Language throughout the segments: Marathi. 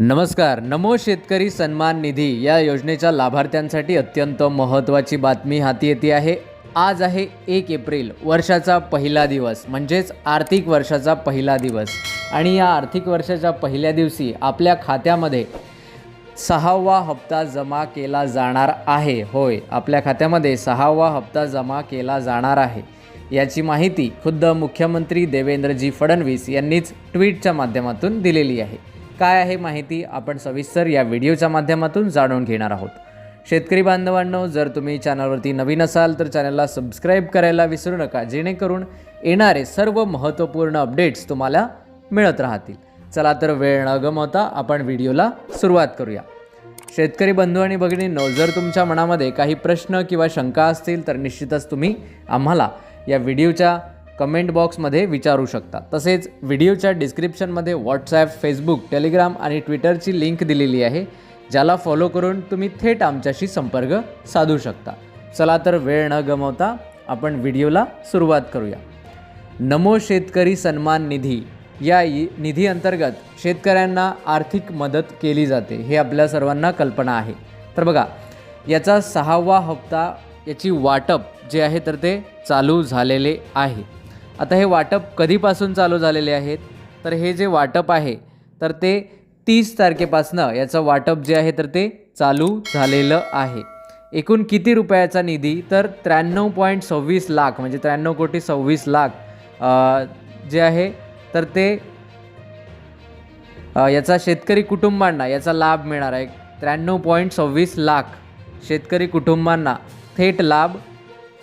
नमस्कार. नमो शेतकरी सन्मान निधी या योजनेच्या लाभार्थ्यांसाठी अत्यंत महत्त्वाची बातमी हाती येते आहे. आज आहे एक एप्रिल वर्षाचा पहिला दिवस म्हणजेच आर्थिक वर्षाचा पहिला दिवस. आणि या आर्थिक वर्षाच्या पहिल्या दिवशी आपल्या खात्यामध्ये सहावा हप्ता जमा केला जाणार आहे. होय आपल्या खात्यामध्ये सहावा हप्ता जमा केला जाणार आहे. याची माहिती खुद्द मुख्यमंत्री देवेंद्रजी फडणवीस यांनीच ट्विटच्या माध्यमातून दिलेली आहे. काय आहे माहिती आपण सविस्तर या व्हिडिओच्या माध्यमातून जाणून घेणार आहोत. शेतकरी बांधवांनो जर तुम्ही चॅनलवरती नवीन असाल तर चॅनलला सबस्क्राईब करायला विसरू नका जेणेकरून येणारे सर्व महत्त्वपूर्ण अपडेट्स तुम्हाला मिळत राहतील. चला तर वेळ न गमवता आपण व्हिडिओला सुरुवात करूया. शेतकरी बंधू आणि भगिनींनो जर तुमच्या मनामध्ये काही प्रश्न किंवा शंका असतील तर निश्चितच तुम्ही आम्हाला या व्हिडिओच्या कमेंट बॉक्समध्ये विचारू शकता. तसेच व्हिडिओच्या डिस्क्रिप्शनमध्ये व्हॉट्सॲप फेसबुक टेलिग्राम आणि ट्विटरची लिंक दिलेली आहे ज्याला फॉलो करून तुम्ही थेट आमच्याशी संपर्क साधू शकता. चला तर वेळ न गमावता आपण व्हिडिओला सुरुवात करूया. नमो शेतकरी सन्मान निधी. या निधी अंतर्गत शेतकऱ्यांना आर्थिक मदत केली जाते हे आपल्या सर्वांना कल्पना आहे. तर बघा याचा सहावा हप्ता याची वाटप जे आहे तर ते चालू झालेले आहे. आता हे वाटप कधीपासून चालू झालेले आहेत? तर हे जे वाटप आहे तर ते तीस तारखेपासनं याचं वाटप जे आहे तर ते चालू झालेलं आहे. एकूण किती रुपयाचा निधी? तर त्र्याण्णव पॉईंट सव्वीस लाख म्हणजे त्र्याण्णव कोटी सव्वीस लाख जे आहे तर ते याचा शेतकरी कुटुंबांना याचा लाभ मिळणार आहे. त्र्याण्णव पॉईंट सव्वीस लाख शेतकरी कुटुंबांना थेट लाभ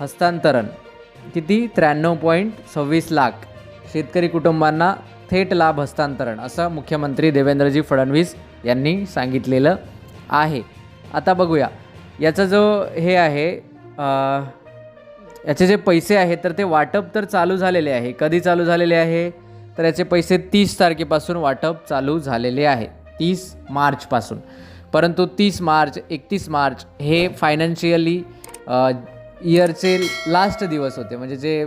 हस्तांतरण. किती? त्र्याण्णव पॉईंट सव्वीस लाख. शेतकरी कुटुंबांना थेट लाभ हस्तांतरण असं मुख्यमंत्री देवेंद्रजी फडणवीस यांनी सांगितलेलं आहे. आता बघूया. याचा जो हे आहे याचे जे पैसे आहेत तर ते वाटप तर चालू झालेले आहे. कधी चालू झालेले आहे? तर याचे पैसे तीस तारखेपासून वाटप चालू झालेले आहे. तीस मार्चपासून. परंतु तीस मार्च एकतीस मार्च हे फायनान्शियली इयरचे लास्ट दिवस होते. म्हणजे जे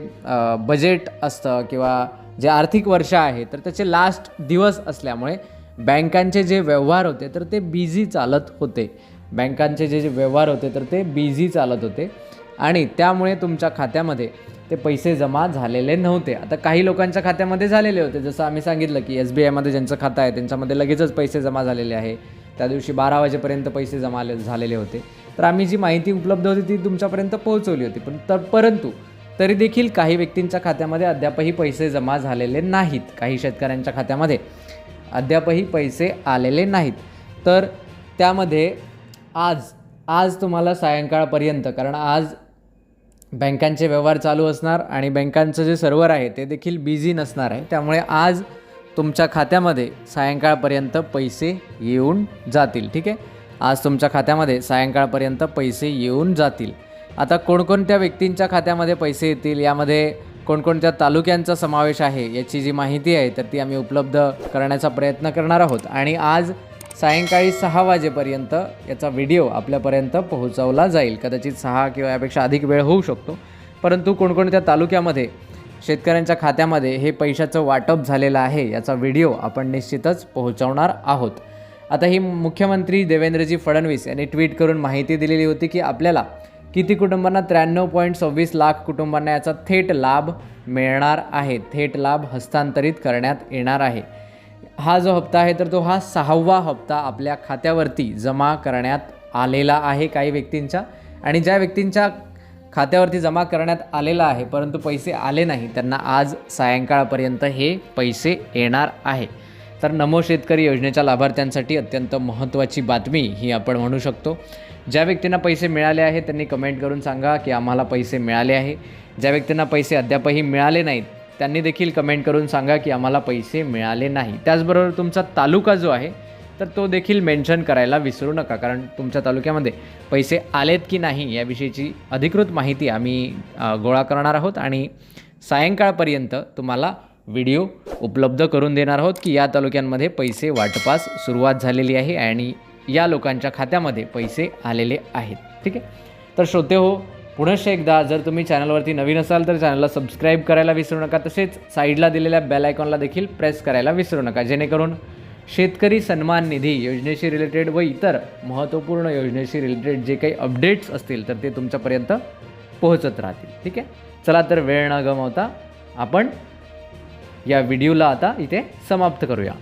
बजेट असतं किंवा जे आर्थिक वर्ष आहे तर त्याचे लास्ट दिवस असल्यामुळे बँकांचे जे व्यवहार होते तर ते बिझी चालत होते. बँकांचे जे जे व्यवहार होते तर ते बिझी चालत होते. आणि त्यामुळे तुमच्या खात्यामध्ये ते पैसे जमा झालेले नव्हते. आता काही लोकांच्या खात्यामध्ये झालेले होते. जसं आम्ही सांगितलं की एस बी आयमध्ये ज्यांचं खातं आहे त्यांच्यामध्ये लगेचच पैसे जमा झालेले आहे. त्या दिवशी बारा वाजेपर्यंत पैसे जमा झालेले होते. तर आम्ही जी माहिती उपलब्ध होती ती तुमच्यापर्यंत पोहोचवली होती. पण तर परंतु तरी देखील काही व्यक्तींच्या खात्यामध्ये अद्यापही पैसे जमा झालेले नाहीत. काही शेतकऱ्यांच्या खात्यामध्ये अद्यापही पैसे आलेले नाहीत. तर त्यामध्ये आज आज तुम्हाला सायंकाळपर्यंत कारण आज बँकांचे व्यवहार चालू असणार आणि बँकांचं जे सर्व्हर आहे ते देखील बिझी नसणार आहे. त्यामुळे आज तुमच्या खात्यामध्ये सायंकाळपर्यंत पैसे येऊन जातील. ठीक आहे? आज तुमच्या खात्यामध्ये सायंकाळपर्यंत पैसे येऊन जातील. आता कोणकोणत्या व्यक्तींच्या खात्यामध्ये पैसे येतील? यामध्ये कोणकोणत्या तालुक्यांचा समावेश आहे? याची जी माहिती आहे तर ती आम्ही उपलब्ध करण्याचा प्रयत्न करणार आहोत. आणि आज सायंकाळी सहा वाजेपर्यंत याचा व्हिडिओ आपल्यापर्यंत पोहोचवला जाईल. कदाचित सहा किंवा यापेक्षा अधिक वेळ होऊ शकतो. परंतु कोणकोणत्या तालुक्यामध्ये शेतकऱ्यांच्या खात्यामध्ये हे पैशाचं वाटप झालेलं आहे याचा व्हिडिओ आपण निश्चितच पोहोचवणार आहोत. आता ही मुख्यमंत्री देवेंद्रजी फडणवीस यांनी ट्विट करून माहिती दिलेली होती की आपल्याला किती कुटुंबांना त्र्याण्णव पॉईंट सव्वीस लाख कुटुंबांना याचा थेट लाभ मिळणार आहे थेट लाभ हस्तांतरित करण्यात येणार आहे. हा जो हप्ता आहे तर तो हा सहावा हप्ता आपल्या खात्यावरती जमा करण्यात आलेला आहे काही व्यक्तींच्या. आणि ज्या व्यक्तींच्या खात्यावरती जमा करण्यात आलेला आहे परंतु पैसे आले नाही त्यांना आज सायंकाळपर्यंत हे पैसे येणार आहे. तर नमो शेतकरी योजनेच्या लाभार्थ्यांसाठी अत्यंत महत्त्वाची बातमी ही आपण म्हणू शकतो. ज्या व्यक्तींना पैसे मिळाले आहेत त्यांनी कमेंट करून सांगा की आम्हाला पैसे मिळाले आहे. ज्या व्यक्तींना पैसे अद्यापही मिळाले नाहीत त्यांनी देखील कमेंट करून सांगा की आम्हाला पैसे मिळाले नाही. त्याचबरोबर तुमचा तालुका जो आहे तर तो देखील मेन्शन करायला विसरू नका. कारण तुमच्या तालुक्यामध्ये पैसे आलेत की नाही याविषयीची अधिकृत माहिती आम्ही गोळा करणार आहोत. आणि सायंकाळपर्यंत तुम्हाला व्हिडिओ उपलब्ध करून देणार आहोत की या तालुक्यांमध्ये पैसे वाटपास सुरुवात झालेली आहे आणि या लोकांच्या खात्यामध्ये पैसे आलेले आहेत. ठीक आहे? तर श्रोते हो पुनश्च एकदा जर तुम्ही चॅनलवरती नवीन असाल तर चॅनलला सबस्क्राईब करायला विसरू नका. तसेच साईडला दिलेल्या बेल आयकॉनला देखील प्रेस करायला विसरू नका. जेणेकरून शेतकरी सन्मान निधी योजनेशी रिलेटेड व इतर महत्त्वपूर्ण योजनेशी रिलेटेड जे काही अपडेट्स असतील तर ते तुमच्यापर्यंत पोहोचत राहतील. ठीक आहे? चला तर वेळ न गमावता आपण या व्हिडिओला आता इथे समाप्त करूया.